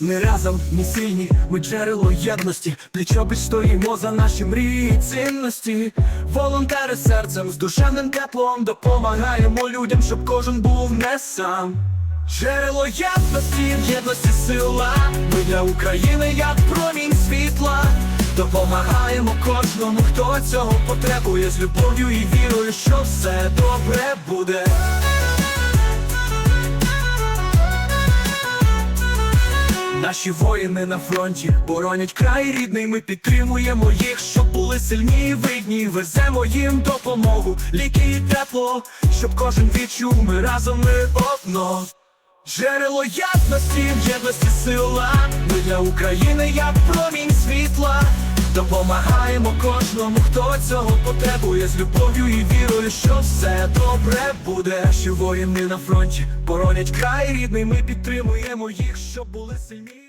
Ми разом, ми сильні, ми джерело єдності, пліч-опліч стоїмо за наші мрії і цінності. Волонтери серцем з душевним теплом допомагаємо людям, щоб кожен був не сам. Джерело єдності, єдності сила. Ми для України, як промінь світла. Допомагаємо кожному, хто цього потребує з любов'ю і вірою, що все добре буде. Наші воїни на фронті боронять край рідний. Ми підтримуємо їх, щоб були сильні і видні. Веземо їм допомогу, ліки і тепло, щоб кожен відчув, ми разом ми одно. Джерело ясності, в єдності сила. Ми для України, як промінь світла. Допомагаємо кожному, хто цього потребує з любов'ю і вірою, що добре буде. що воїни на фронті боронять край рідний. Ми підтримуємо їх, щоб були сильні.